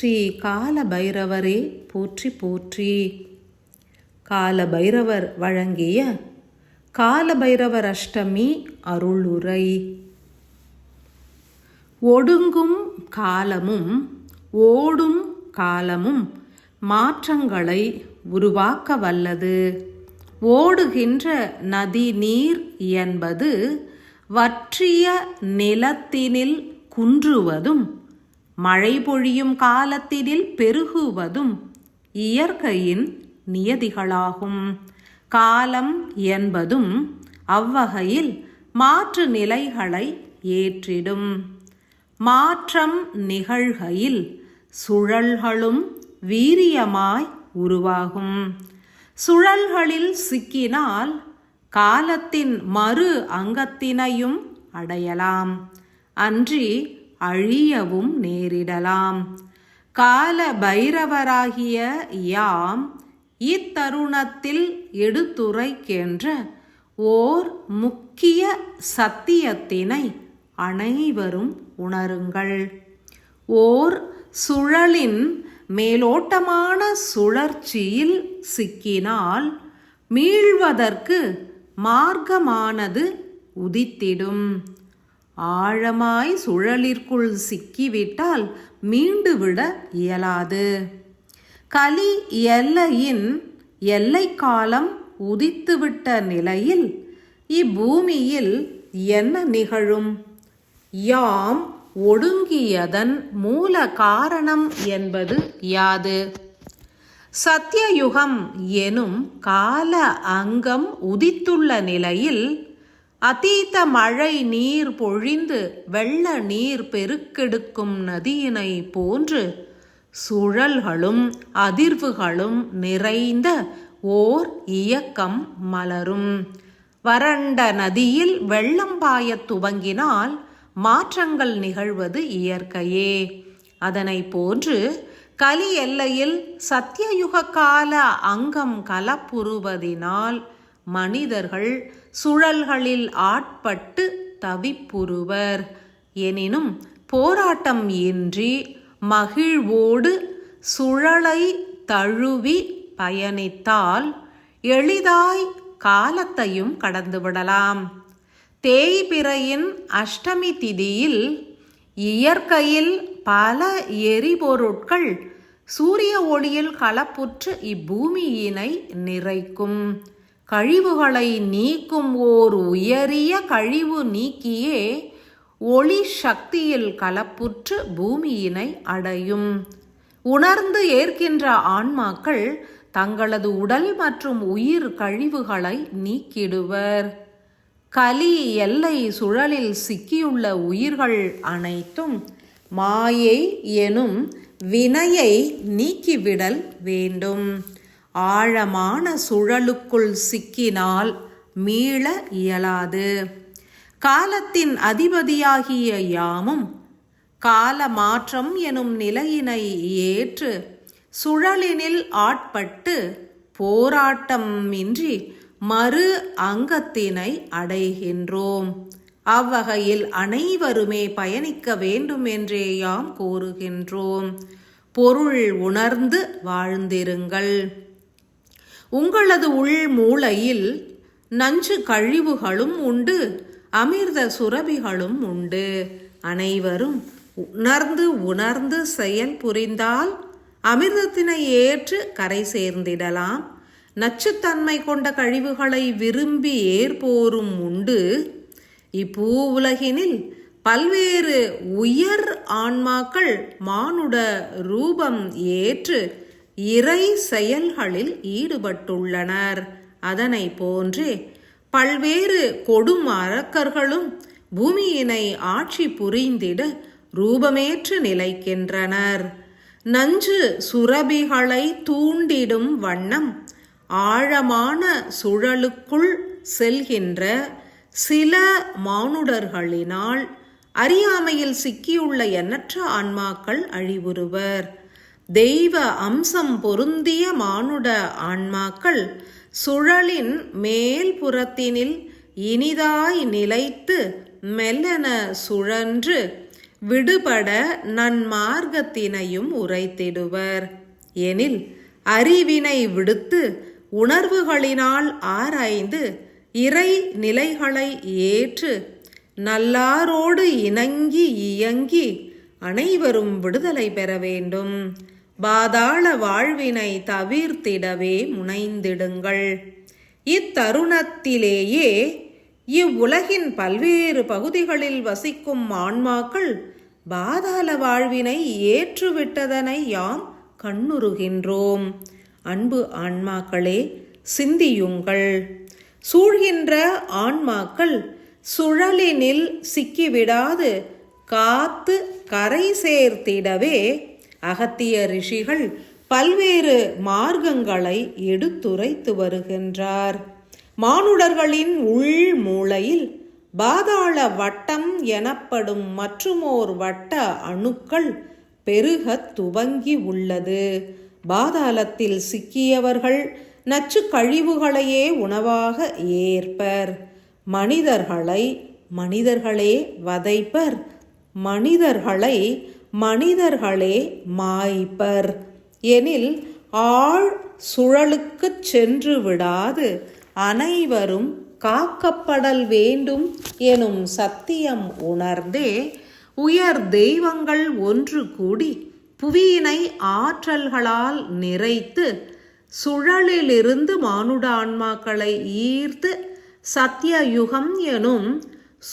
ஸ்ரீ கால பைரவரே போற்றி போற்றி. கால பைரவர் வழங்கிய கால பைரவர் அஷ்டமி அருளுரை. ஒடுங்கும் காலமும் ஓடும் காலமும் மாற்றங்களை உருவாக்க வல்லது. ஓடுகின்ற நதி நீர் என்பது வற்றிய நிலத்தினில் குன்றுவதும் மழை பொழியும் காலத்தினில் பெருகுவதும் இயற்கையின் நியதிகளாகும். காலம் என்பதும் அவ்வகையில் மாற்று நிலைகளை ஏற்றிடும். மாற்றம் நிகழ்கையில் சுழல்களும் வீரியமாய் உருவாகும். சுழல்களில் சிக்கினால் காலத்தின் மறு அங்கத்தினையும் அடையலாம். அன்றி அழியவும் நேரிடலாம். கால பைரவராகிய யாம் இத்தருணத்தில் எடுத்துரைக்கின்ற ஓர் முக்கிய சத்தியத்தினை அனைவரும் உணருங்கள். ஓர் சுழலின் மேலோட்டமான சுழற்சியில் சிக்கினால் மீள்வதற்கு மார்க்கமானது உதித்திடும். ஆழமாய் சுழலிற்குள் சிக்கிவிட்டால் மீண்டுவிட இயலாது. கலி எல்லையின் எல்லை காலம் உதித்துவிட்ட நிலையில் இப்பூமியில் என்ன நிகழும்? யாம் ஒடுங்கியதன் மூல காரணம் என்பது யாது? சத்தியயுகம் எனும் கால அங்கம் உதித்துள்ள நிலையில் அதீத மழை நீர் பொழிந்து வெள்ள நீர் பெருக்கெடுக்கும் நதியினை போன்று சுழல்களும் அதிர்வுகளும் நிறைந்த ஓர் இயக்கம் மலரும். வறண்ட நதியில் வெள்ளம் பாயத் துவங்கினால் மாற்றங்கள் நிகழ்வது இயற்கையே. அதனை போன்று கலி எல்லையில் சத்தியயுக கால அங்கம் கலப்புறுவதினால் மனிதர்கள் சுழல்களில் ஆட்பட்டு தவிப்புறுவர். எனினும் போராட்டம் இன்றி மகிழ்வோடு சுழலை தழுவி பயணித்தால் எளிதாய் காலத்தையும் கடந்துவிடலாம். தேய்பிறையின் அஷ்டமி திதியில் இயற்கையில் பல எரிபொருட்கள் சூரிய ஒளியில் கலப்புற்று இப்பூமியினை நிறைக்கும். கழிவுகளை நீக்கும் ஓர் உயரிய கழிவு நீக்கியே ஒளி சக்தியில் கலப்புற்று பூமியினை அடையும். உணர்ந்து ஏற்கின்ற ஆன்மாக்கள் தங்களது உடல் மற்றும் உயிர் கழிவுகளை நீக்கிடுவர். கலி எல்லை சுழலில் சிக்கியுள்ள உயிர்கள் அனைத்தும் மாயை எனும் வினையை நீக்கிவிடல் வேண்டும். ஆழமான சுழலுக்குள் சிக்கினால் மீள இயலாது. காலத்தின் அதிபதியாகிய யாமும் கால மாற்றம் எனும் நிலையினை ஏற்று சுழலினில் ஆட்பட்டு போராட்டமின்றி மறு அங்கத்தினை அடைகின்றோம். அவ்வகையில் அனைவருமே பயணிக்க வேண்டும் என்றே யாம் கூறுகின்றோம். பொருள் உணர்ந்து வாழ்ந்திருங்கள். உங்களது உள் மூளையில் நஞ்சு கழிவுகளும் உண்டு அமிர்த சுரபிகளும் உண்டு. அனைவரும் உணர்ந்து உணர்ந்து செயல் புரிந்தால் அமிர்தத்தினை ஏற்று கரை சேர்ந்திடலாம். நச்சுத்தன்மை கொண்ட கழிவுகளை விரும்பி ஏற்போரும் உண்டு. இப்பூ உலகினில் பல்வேறு உயர் ஆன்மாக்கள் மானுட ரூபம் ஏற்று இறை செயல்களில் ஈடுபட்டுள்ளனர். அதனை போன்றே பல்வேறு கொடும் அரக்கர்களும் பூமியினை ஆட்சி புரிந்திட ரூபமேற்று நிலைக்கின்றனர். நஞ்சு சுரபிகளை தூண்டிடும் வண்ணம் ஆழமான சுழலுக்குள் செல்கின்ற சில மானுடர்களினால் அறியாமையில் சிக்கியுள்ள எண்ணற்ற ஆன்மாக்கள் அழிவுறுவர். தெய்வ அம்சம் பொருந்திய மானுட ஆன்மாக்கள் சுழலின் மேல் புறத்தினில் இனிதாய் நிலைத்து மெல்லென சுழன்று விடுபட நன்மார்க்கத்தினையும் உரைத்திடுவர். எனில் அறிவினை விடுத்து உணர்வுகளினால் ஆராய்ந்து இறை நிலைகளை ஏற்று நல்லாரோடு இணங்கி இயங்கி அனைவரும் விடுதலை பெற வேண்டும். பாதாள வாழ்வினை தவிர்த்திடவே முனைந்திடுங்கள். இத்தருணத்திலேயே இவ்வுலகின் பல்வேறு பகுதிகளில் வசிக்கும் ஆன்மாக்கள் பாதாள வாழ்வினை ஏற்றுவிட்டதனை யாம் கண்ணுறுகின்றோம். அன்பு ஆன்மாக்களே சிந்தியுங்கள். சூழ்கின்ற ஆன்மாக்கள் சுழலினில் சிக்கிவிடாது காத்து கரை சேர்த்திடவே அகத்திய ரிஷிகள் பல்வேறு மார்க்கங்களை எடுத்துரைத்து வருகின்றார். மானுடர்களின் உள் மூளையில் பாதாள வட்டம் எனப்படும் மற்றுமோர் வட்ட அணுக்கள் பெருகத் துவங்கி உள்ளது. பாதாளத்தில் சிக்கியவர்கள் நச்சு கழிவுகளையே உணவாக ஏற்பர். மனிதர்களை மனிதர்களே வதைப்பர். மனிதர்களை மனிதர்களே மாய்ப்பர். எனில் ஆழ் சுழலுக்குச் சென்று விடாது அனைவரும் காக்கப்படல் வேண்டும் எனும் சத்தியம் உணர்ந்தே உயர் தெய்வங்கள் ஒன்று கூடி புவியினை ஆற்றல்களால் நிறைத்து சுழலிலிருந்து மானுடான்மாக்களை ஈர்த்து சத்தியயுகம் எனும்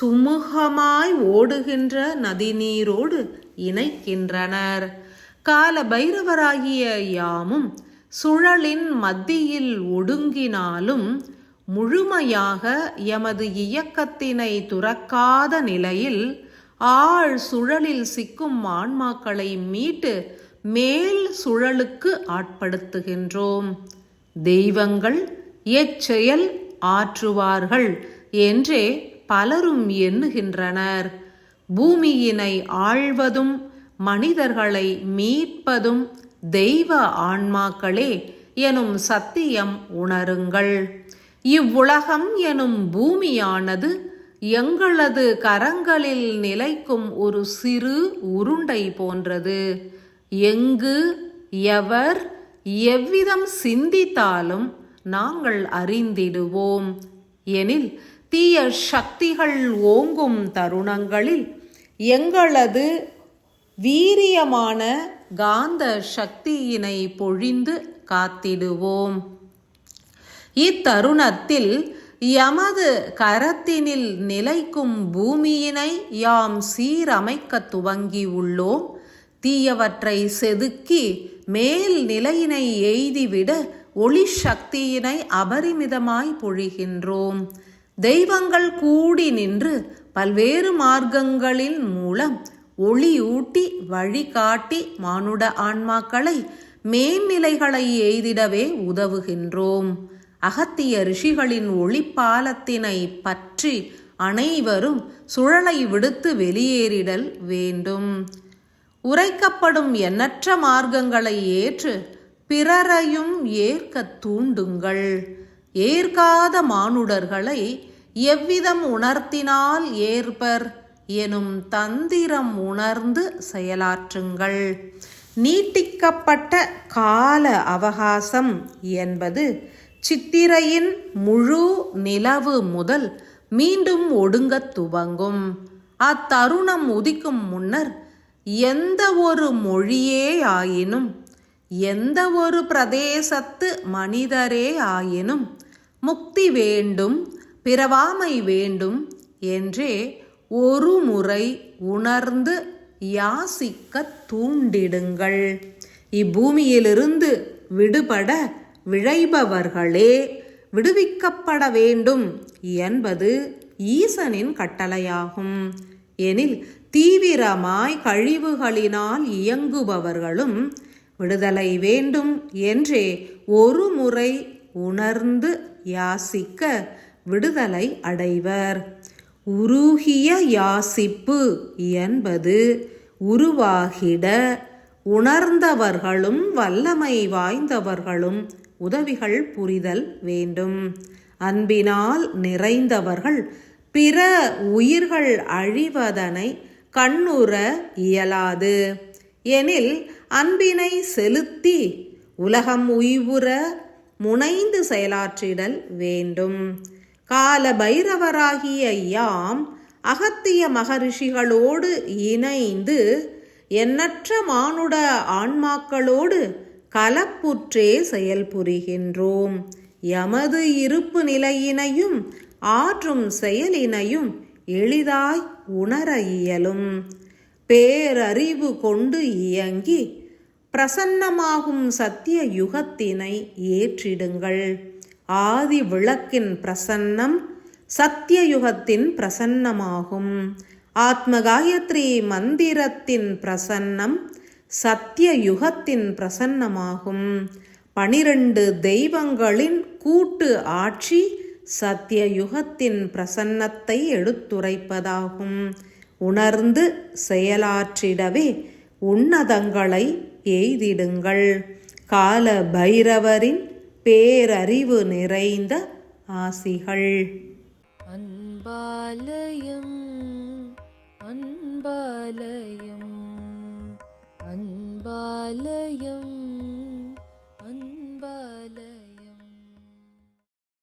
சுமூகமாய் ஓடுகின்ற நதிநீரோடு இணைக்கின்றனர். கால பைரவராகிய யாமும் சுழலின் மத்தியில் ஒடுங்கினாலும் முழுமையாக எமது இயக்கத்தினை துறக்காத நிலையில் ஆழ் சுழலில் சிக்கும் ஆன்மாக்களை மீட்டு மேல் சுழலுக்கு ஆட்படுத்துகின்றோம். தெய்வங்கள் எச்செயல் ஆற்றுவார்கள் என்றே பலரும் எண்ணுகின்றனர். பூமியினை ஆழ்வதும் மனிதர்களை மீட்பதும் தெய்வ ஆன்மாக்களே எனும் சத்தியம் உணருங்கள். இவ்வுலகம் எனும் பூமியானது எங்களது கரங்களில் நிலைக்கும் ஒரு சிறு உருண்டை போன்றது. எங்கு எவர் எவ்விதம் சிந்தித்தாலும் நாங்கள் அறிந்திடுவோம். எனில் தீய சக்திகள் ஓங்கும் தருணங்களில் எங்களது வீரியமான காந்த சக்தியினை பொழிந்து காத்திடுவோம். இத்தருணத்தில் எமது கரத்தினில் நிலைக்கும் பூமியினை யாம் சீரமைக்க துவங்கி உள்ளோம் தீயவற்றை செதுக்கி மேல் நிலையினை எய்திவிட ஒளி சக்தியினை அபரிமிதமாய் பொழிகின்றோம். தெய்வங்கள் கூடி நின்று பல்வேறு மார்க்கங்களின் மூலம் ஒளியூட்டி வழிகாட்டி மானுட ஆன்மாக்களை மேன்நிலைகளை எய்திடவே உதவுகின்றோம். அகத்திய ரிஷிகளின் ஒளிப்பாலத்தினை பற்றி அனைவரும் சுழலை விடுத்து வெளியேறிடல் வேண்டும். உரைக்கப்படும் எண்ணற்ற மார்க்கங்களை ஏற்று பிறரையும் ஏற்க தூண்டுங்கள். ஏற்காத மானுடர்களை எவ்விதம் உணர்த்தினால் ஏற்பர்? எனும் தந்திரம் உணர்ந்து செயலாற்றுங்கள். நீட்டிக்கப்பட்ட கால அவகாசம் என்பது சித்திரையின் முழு நிலவு முதல் மீண்டும் ஒடுங்கத் துவங்கும். அத்தருணம் உதிக்கும் முன்னர் எந்த ஒரு மொழியே ஆயினும் எந்த ஒரு பிரதேசத்து மனிதரே ஆயினும் முக்தி வேண்டும் பிறவாமை வேண்டும் என்றே ஒரு முறை உணர்ந்து யாசிக்க தூண்டிடுங்கள். இப்பூமியிலிருந்து விடுபட விழைபவர்களே விடுவிக்கப்பட வேண்டும் என்பது ஈசனின் கட்டளையாகும். எனில் தீவிரமாய் கழிவுகளினால் இயங்குபவர்களும் விடுதலை வேண்டும் என்றே ஒரு முறை உணர்ந்து யாசிக்க விடுதலை அடைவர். உருகிய யாசிப்பு என்பது உருவாகிட உணர்ந்தவர்களும் வல்லமை வாய்ந்தவர்களும் உதவிகள் புரிதல் வேண்டும். அன்பினால் நிறைந்தவர்கள் பிற உயிர்கள் அழிவதனை கண்ணுற இயலாது. எனில் அன்பினை செலுத்தி உலகம் உய்வுற முனைந்து செயலாற்றிடல் வேண்டும். கால பைரவராகிய யாம் அகத்திய மகரிஷிகளோடு இணைந்து எண்ணற்ற மானுட ஆன்மாக்களோடு கலப்புற்றே செயல்புரிகின்றோம். எமது இருப்பு நிலையினையும் ஆற்றும் செயலினையும் எளிதாய் உணர இயலும். பேரறிவு கொண்டு இயங்கி பிரசன்னமாகும் சத்திய யுகத்தினை ஏற்றிடுங்கள். ஆதி விளக்கின் பிரசன்னம் சத்திய யுகத்தின் பிரசன்னமாகும். ஆத்ம காயத்ரி மந்திரத்தின் பிரசன்னம் சத்திய யுகத்தின் பிரசன்னமாகும். பனிரெண்டு தெய்வங்களின் கூட்டு ஆட்சி சத்திய யுகத்தின் பிரசன்னத்தை எடுத்துரைப்பதாகும். உணர்ந்து செயலாற்றிடவே உன்னதங்களை எய்திடுங்கள். கால பைரவரின் பேரறிவு நிறைந்த ஆசிகள். அன்பாலயம் அன்பாலயம் அன்பாலயம்.